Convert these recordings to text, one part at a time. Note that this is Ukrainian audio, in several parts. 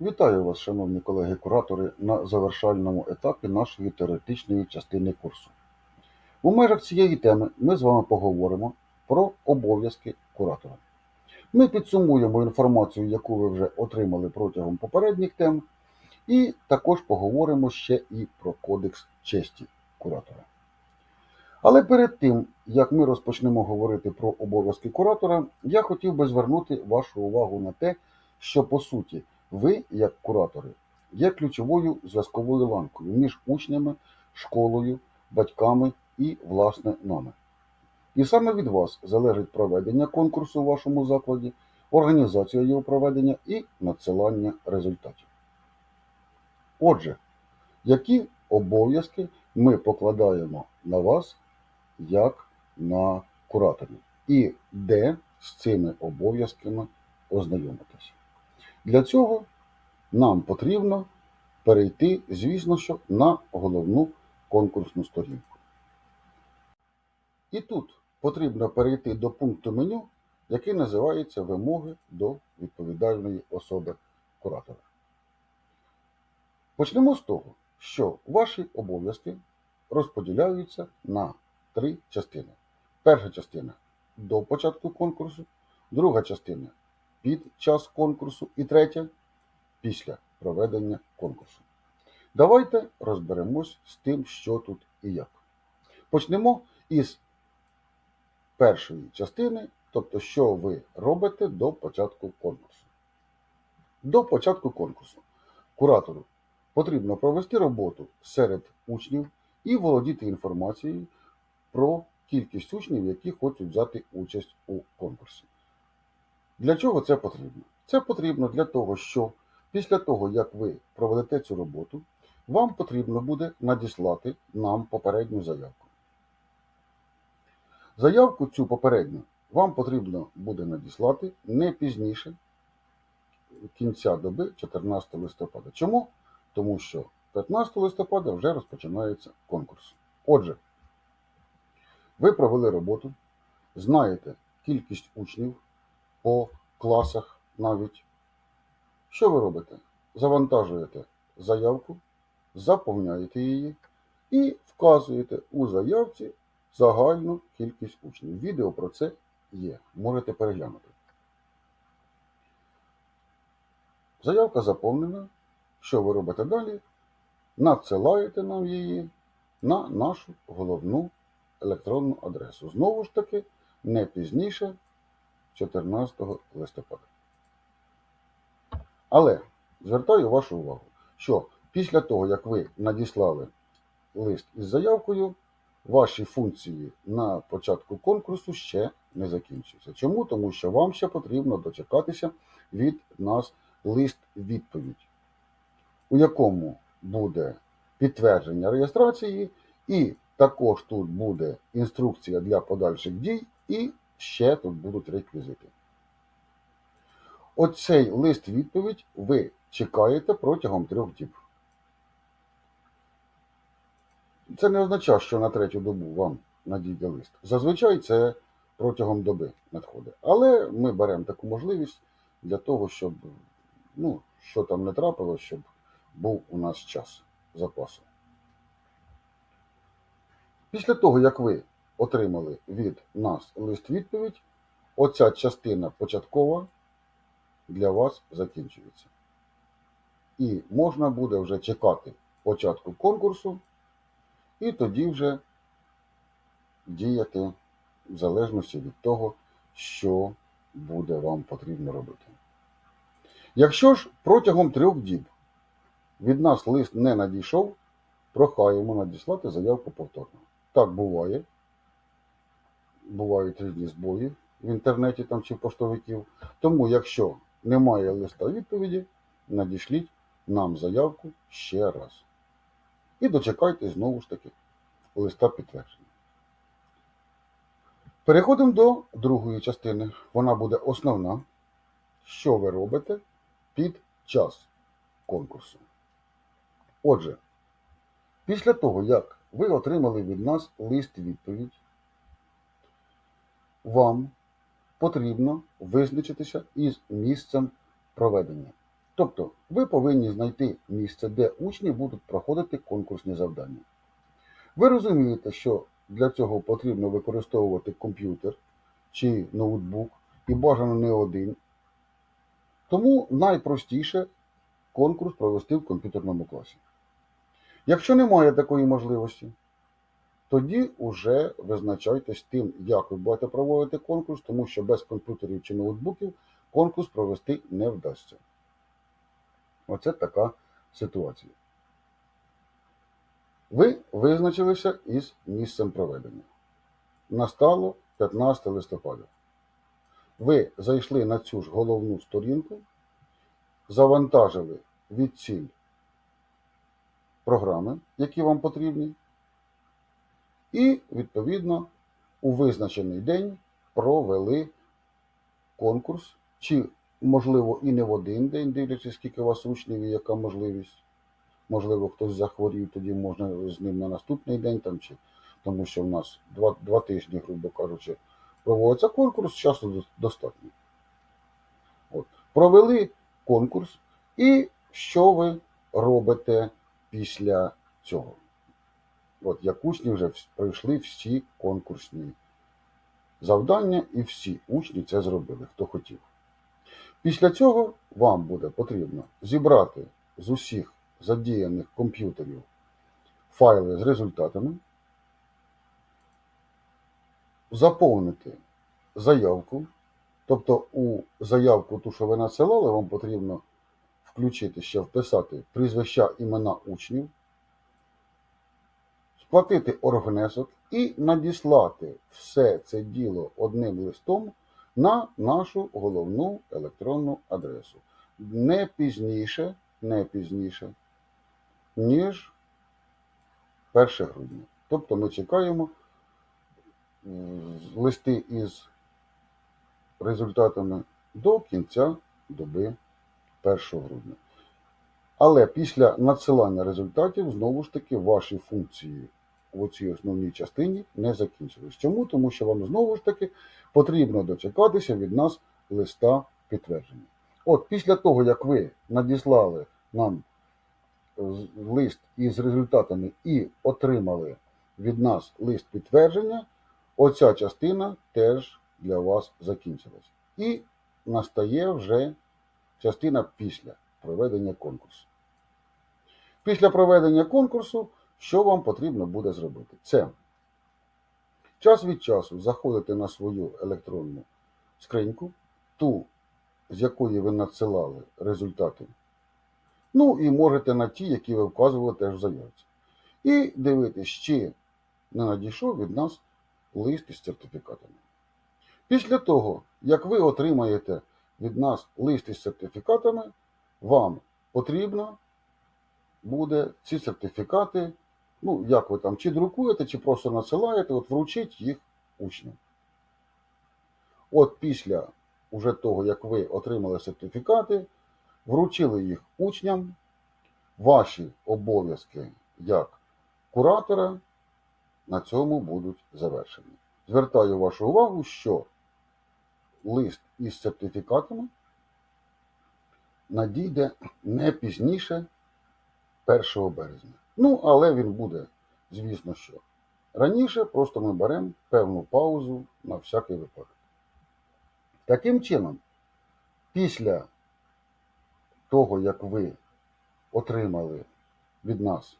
Вітаю вас, шановні колеги-куратори, на завершальному етапі нашої теоретичної частини курсу. У межах цієї теми ми з вами поговоримо про обов'язки куратора. Ми підсумуємо інформацію, яку ви вже отримали протягом попередніх тем, і також поговоримо ще і про кодекс честі куратора. Але перед тим, як ми розпочнемо говорити про обов'язки куратора, я хотів би звернути вашу увагу на те, що по суті ви, як куратори, є ключовою зв'язковою ланкою між учнями, школою, батьками і, власне, нами. І саме від вас залежить проведення конкурсу у вашому закладі, організація його проведення і надсилання результатів. Отже, які обов'язки ми покладаємо на вас як на кураторів, і де з цими обов'язками ознайомитися? Для цього нам потрібно перейти, звісно, що на головну конкурсну сторінку. І тут потрібно перейти до пункту меню, який називається Вимоги до відповідальної особи куратора. Почнемо з того, що ваші обов'язки розподіляються на три частини. Перша частина до початку конкурсу, друга частина під час конкурсу і третя після проведення конкурсу. Давайте розберемось з тим, що тут і як. Почнемо із першої частини, тобто, що ви робите до початку конкурсу. До початку конкурсу куратору потрібно провести роботу серед учнів і володіти інформацією про кількість учнів, які хочуть взяти участь у конкурсі. Для чого це потрібно? Це потрібно для того, що після того, як ви проведете цю роботу, вам потрібно буде надіслати нам попередню заявку. Заявку цю попередню вам потрібно буде надіслати не пізніше кінця доби 14 листопада. Чому? Тому що 15 листопада вже розпочинається конкурс. Отже, ви провели роботу, знаєте кількість учнів по класах навіть. Що ви робите? Завантажуєте заявку, заповняєте її і вказуєте у заявці загальну кількість учнів. Відео про це є. Можете переглянути. Заявка заповнена. Що ви робите далі? Надсилаєте нам її на нашу головну електронну адресу. Знову ж таки, не пізніше 14 листопада. Але звертаю вашу увагу, що після того, як ви надіслали лист із заявкою, ваші функції на початку конкурсу ще не закінчуються. Чому? Тому що вам ще потрібно дочекатися від нас лист-відповідь, у якому буде підтвердження реєстрації, і також тут буде інструкція для подальших дій, і ще тут будуть реквізити. Оцей лист-відповідь ви чекаєте протягом трьох діб. Це не означає, що на третю добу вам надійде лист. Зазвичай це протягом доби надходить. Але ми беремо таку можливість для того, щоб, ну, що там не трапилось, щоб був у нас час запасу. Після того, як ви отримали від нас лист-відповідь, оця частина початкова для вас закінчується. І можна буде вже чекати початку конкурсу, і тоді вже діяти в залежності від того, що буде вам потрібно робити. Якщо ж протягом трьох діб від нас лист не надійшов, прохаємо надіслати заявку повторно. Так буває. Бувають різні збої в інтернеті там чи поштовиків. Тому, якщо немає листа відповіді, надішліть нам заявку ще раз. І дочекайте знову ж таки листа підтвердження. Переходимо до другої частини. Вона буде основна. Що ви робите під час конкурсу? Отже, після того, як ви отримали від нас лист відповідь, вам потрібно визначитися із місцем проведення. Тобто ви повинні знайти місце, де учні будуть проходити конкурсні завдання. Ви розумієте, що для цього потрібно використовувати комп'ютер чи ноутбук, і бажано не один. Тому найпростіше конкурс провести в комп'ютерному класі. Якщо немає такої можливості, тоді вже визначайтесь тим, як ви будете проводити конкурс, тому що без комп'ютерів чи ноутбуків конкурс провести не вдасться. Оце така ситуація. Ви визначилися із місцем проведення. Настало 15 листопада. Ви зайшли на цю ж головну сторінку, завантажили від ціль програми, які вам потрібні, і, відповідно, у визначений день провели конкурс, чи, можливо, і не в один день, дивлячись, скільки у вас учнів і яка можливість. Можливо, хтось захворів, тоді можна з ним на наступний день, там, чи, тому що в нас два, два тижні, грубо кажучи, проводиться конкурс, часу достатньо. От. Провели конкурс, і що ви робите після цього? От, як учні вже пройшли всі конкурсні завдання, і всі учні це зробили, хто хотів. Після цього вам буде потрібно зібрати з усіх задіяних комп'ютерів файли з результатами, заповнити заявку. Тобто у заявку, ту, що ви надсилали, вам потрібно включити ще вписати прізвища імена учнів, сплатити оргвнесок і надіслати все це діло одним листом на нашу головну електронну адресу. Не пізніше, не пізніше, ніж 1 грудня. Тобто ми чекаємо листи із результатами до кінця доби 1 грудня. Але після надсилання результатів, знову ж таки, ваші функції у цій основній частині не закінчились. Чому? Тому що вам знову ж таки потрібно дочекатися від нас листа підтвердження. От після того, як ви надіслали нам лист із результатами і отримали від нас лист підтвердження, оця частина теж для вас закінчилась. І настає вже частина після проведення конкурсу. Після проведення конкурсу, що вам потрібно буде зробити? Це час від часу заходите на свою електронну скриньку, ту, з якої ви надсилали результати. Ну і можете на ті, які ви вказували теж в заявці. І дивитись, чи не надійшов від нас лист із сертифікатами. Після того, як ви отримаєте від нас лист із сертифікатами, вам потрібно буде ці сертифікати, ну, як ви там, чи друкуєте, чи просто надсилаєте, от вручить їх учням. От після уже того, як ви отримали сертифікати, вручили їх учням, ваші обов'язки як куратора на цьому будуть завершені. Звертаю вашу увагу, що лист із сертифікатами надійде не пізніше 1 березня. Ну, але він буде, звісно, що раніше просто ми беремо певну паузу на всякий випадок. Таким чином, після того, як ви отримали від нас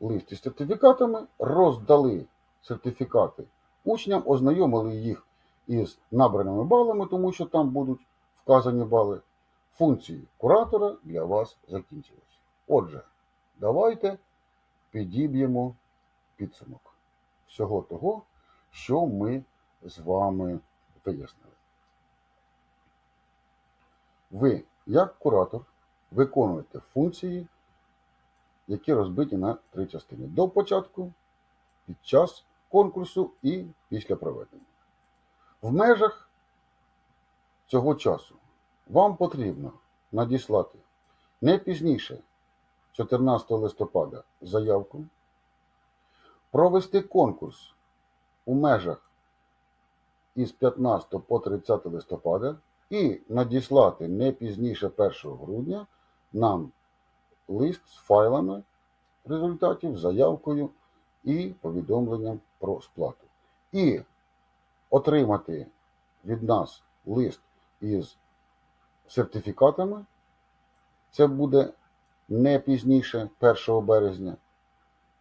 лист із сертифікатами, роздали сертифікати учням, ознайомили їх із набраними балами, тому що там будуть вказані бали. Функції куратора для вас закінчились. Отже, давайте підіб'ємо підсумок всього того, що ми з вами вияснили. Ви, як куратор, виконуєте функції, які розбиті на три частини: до початку, під час конкурсу і після проведення. В межах цього часу вам потрібно надіслати не пізніше 14 листопада заявку, провести конкурс у межах із 15 по 30 листопада і надіслати не пізніше 1 грудня нам лист з файлами результатів, заявкою і повідомленням про сплату. І отримати від нас лист із сертифікатами. Це буде не пізніше 1 березня,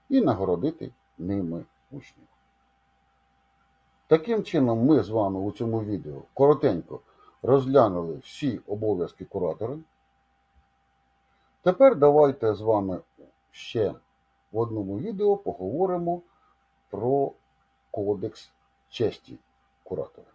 і нагородити ними учнів. Таким чином, ми з вами у цьому відео коротенько розглянули всі обов'язки куратора. Тепер давайте з вами ще в одному відео поговоримо про кодекс честі куратора.